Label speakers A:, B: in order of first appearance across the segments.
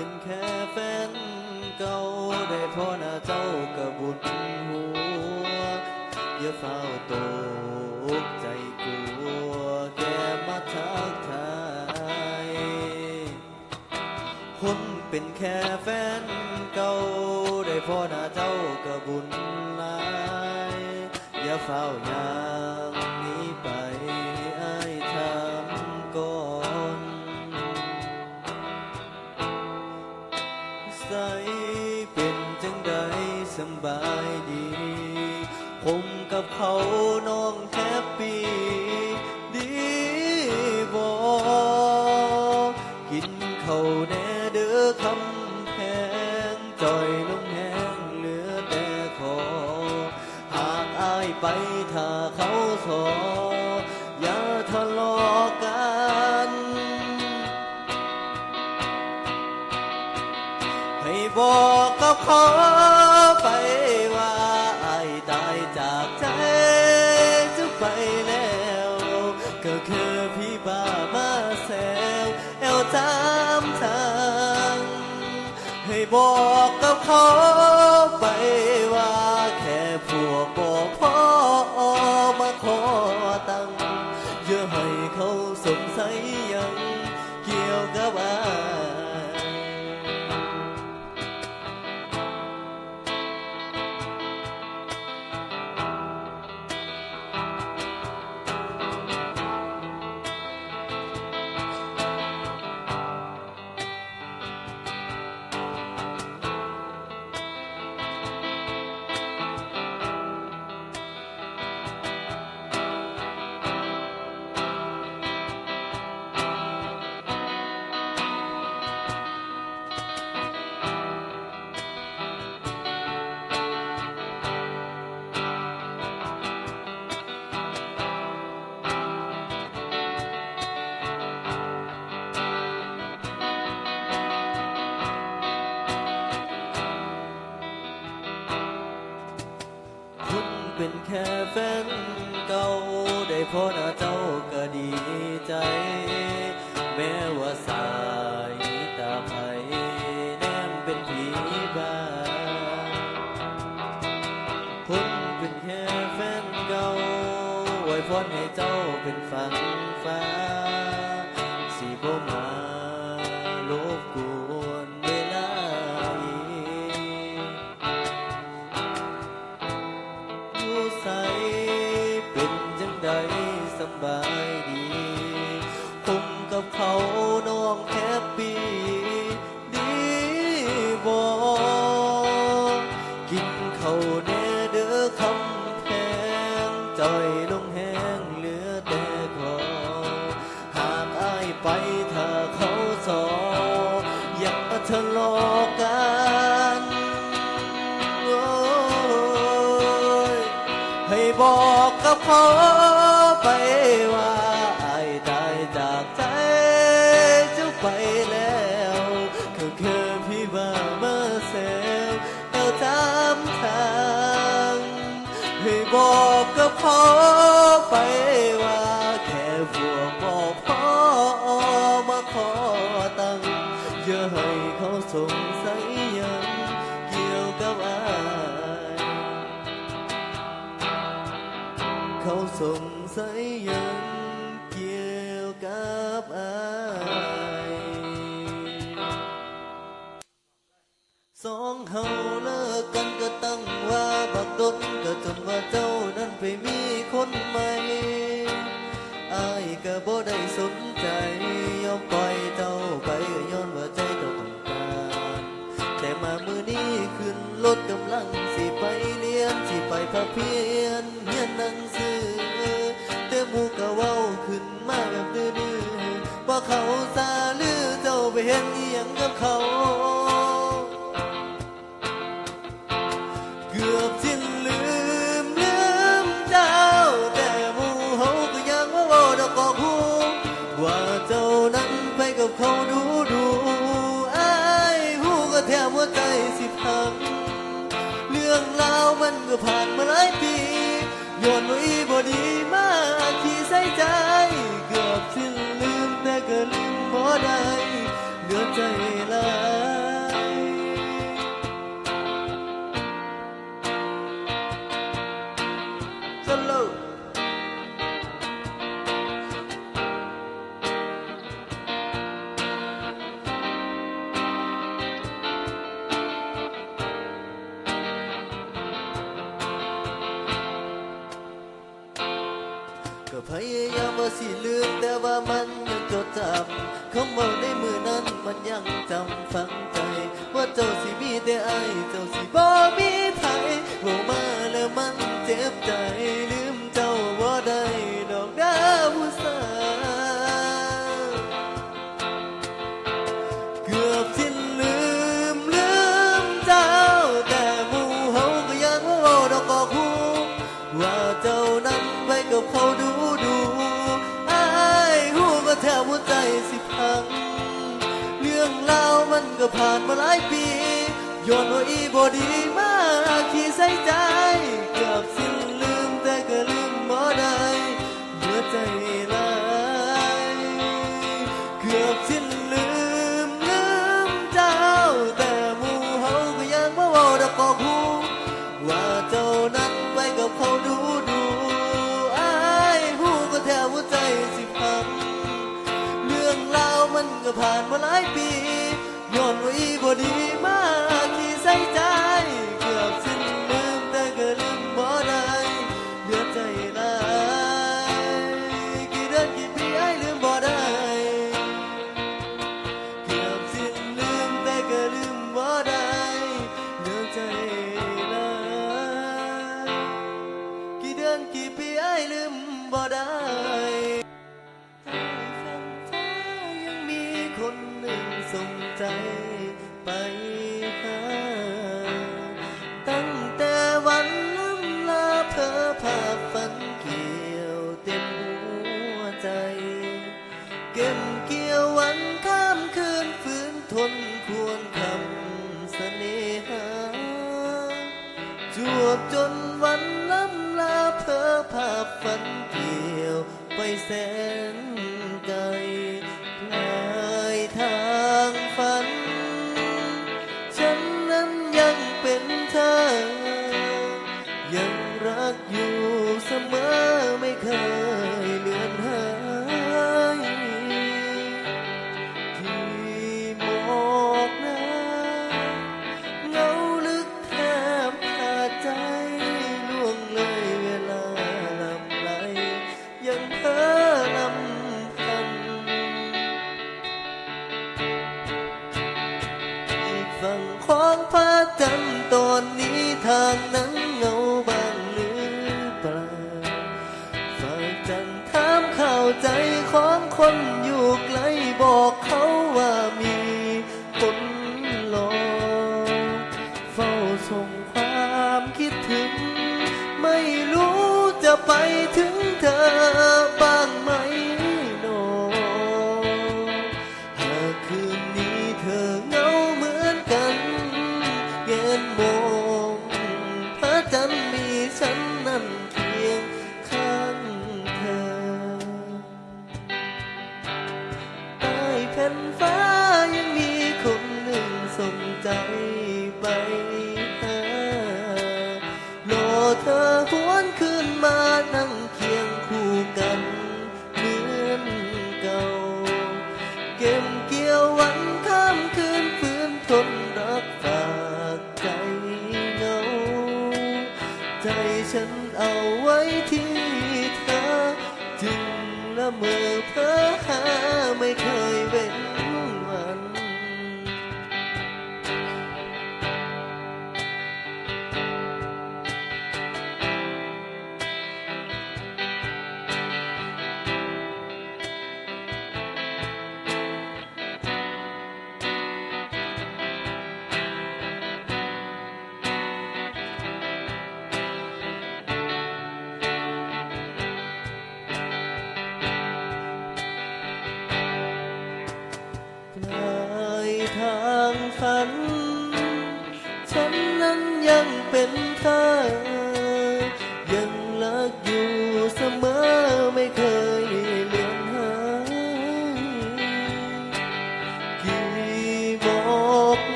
A: เป็นแค่แฟนเก่าได้พอหน้าเจ้ากระบุญหัว อย่าเฝ้าตกใจกลัวแกมาทักทายคนเป็นแค่แฟนเก่าได้พอหน้าเจ้ากระบุญหลาย อย่าเฝ้ายาายดี ผมกับเขาน้องแฮปปี้ ก็คือพี่บ้ามาแซวแอลตามทาง ให้บอกกับเขา เป็นแค่แฟนเก่าได้พอหน้าเจ้าก็ดีใจ แม้ว่าสา บอกกับเขาไป ว่าบักดนก็จนว่าเจ้านั้นไปมีคนใหม่อายก็บ่ได้สนใจยอมปล่อยเจ้าไปก็ย้อนว่าใจเจ้าต้องการ แต่มามือนี้ขึ้นรถกำลังสิไปเรียนสิไปพักเพียนเรียนหนังสือแต่หมูก็เว้าขึ้นมาแบบดื้อๆว่าเขาซาลือเจ้าไปเห็นอีหยังกับเขา มันก็ผ่านมาหลายปีย้อนว่าอีบอดีมากที่ใส่ใจ เกือบสิ้นลืมแต่ก็ลืมบ่ได้เหลือใจลาย พยายามว่าสิลืมแต่ว่ามันยังจดจำคำว่าในมือนั้นมันยังจำฝังใจ ว่าเจ้าสิมีแต่ไอเจ้าสิบ่มีไผยบอกมาแล้วมันเจ็บใจลืมเจ้าว่าได้ดอกดาวผู้สาเกือบสิ้นลืมลืมเจ้า แต่หูเฮาก็ยังว่าดอกกอกูว่าเจ้านั้นไปกับเขาดูันก็ผ่านมาหลายปีย้อนว่าอีบอดีมากที่ใส่ใจเกือบสิ้นลืมแต่ก็ลืมบ่ได้เหลือใจลายเกือบสิ้นลืมลืมเจ้า แต่หมู่เฮาก็ยังมาว้าดอกอกหูว่าเจ้านั้นไปกับเขาดูดูอหูก็แทบหัวใจสิพังเรื่องรามันก็ผ่านมาหลายปี ย้อนไวิบ่ดีมากที่ใส่ใจ mơ mây khờ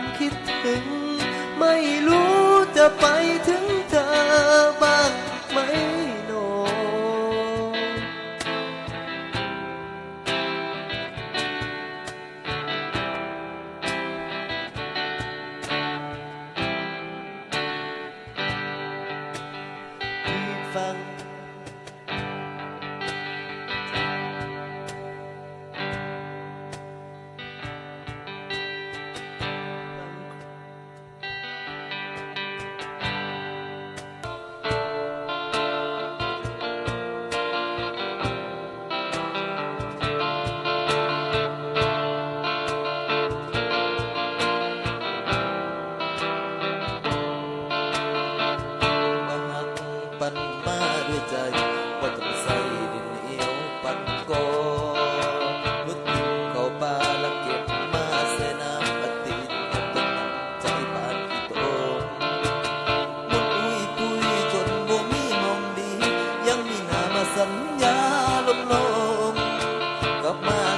A: ความคิดถึง ไม่รู้จะไปถึงเธอบ้างไหม
B: ๆกลับมา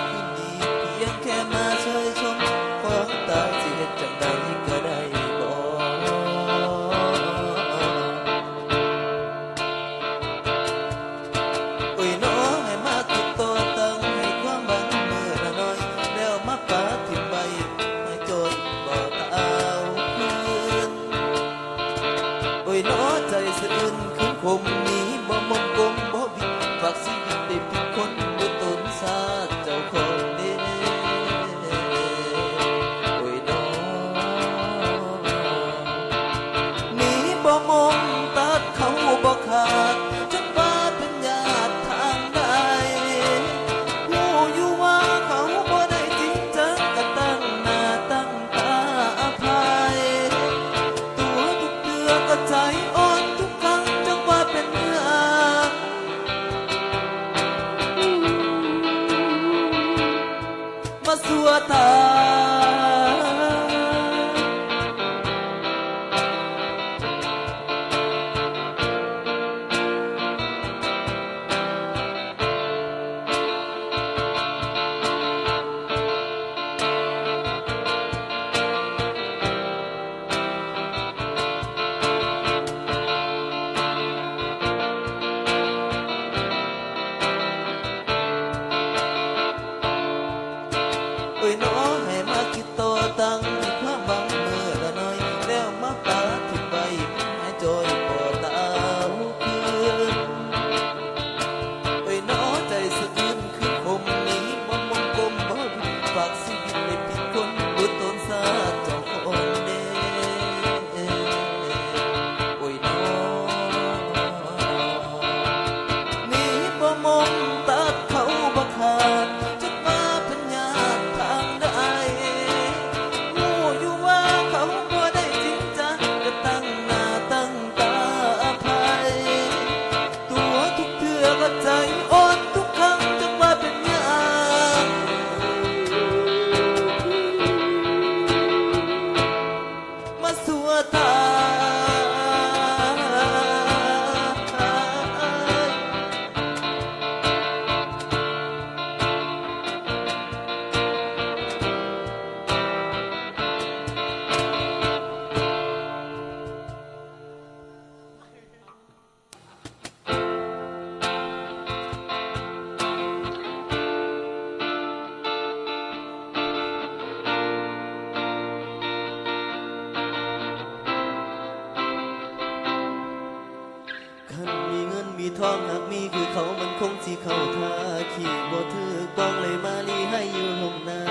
B: มีทองหากมีคือเขามันคงสิ
A: เข้าท่าขี่บ่ถือบ้องเลยมาลีให้อยู่หงหน้า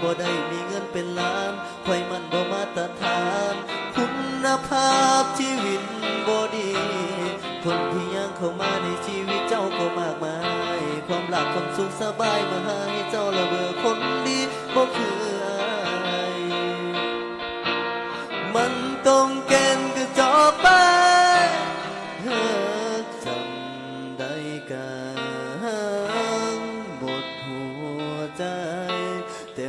A: บ่ได้มีเงินเป็นล้านไฟมันบ่มาตรฐาน คุณภาพชีวิตบ่ดี คนที่ยังเข้ามาในชีวิตเจ้าก็มากมาย ความหลักความสุขสบายมาให้เจ้าระเบิดคนดีบ่คืออายมันต้องเกณฑ์ก็จบไป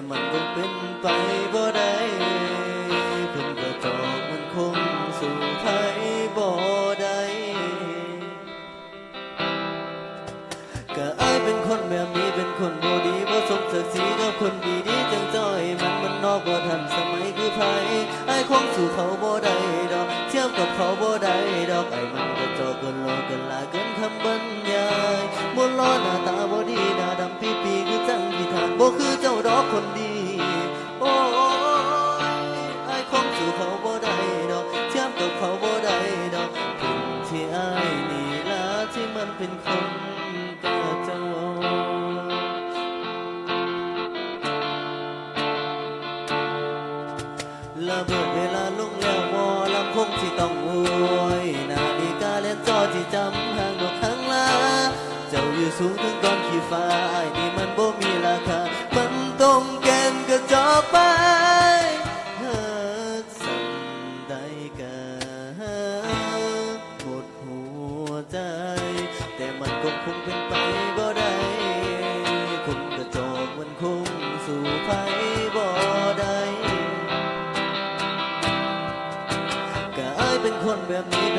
A: มันคงเป็นไปบ่ได้เพิ่นก็จอกมันคงสู่ไทยบ่ได้ก็อายเป็นคนแบบนี้เป็นคนบ่ดีบ่สมศักดิ์ศรีกับคนดีดีจังจ้อย มันมันนอกบ่ทันสมัยคือไผอายคงสู่เขาบ่ได้ามกับเขาบ่ได้ดอกไอ้มันก็จอกันรอกันลาเกินคำบรรยายบนล้อหน้าตาบ่ดีหน้าดำปีปีคือจังที่ทานบ่คือเจ้าดอกคนดี โอ้ยไอ้ของสู่เขาบ่ได้ดอกเทียมกับเขาบ่ได้ดอกถึงที่ไอ้นี่ละที่มันเป็นคน minha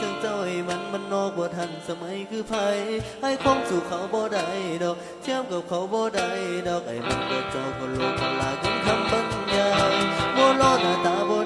A: ถึงเจ้าไอ้มันมันนอกบ่ทันสมัยคือไผให้คงสู่เขาบ่ได้ดอกเทียมกับเขาบ่ได้ดอกไอ้มันก็เจ้าก็โลกพลาขึ้นคำบรรยายบ่รอหน้าตาบ่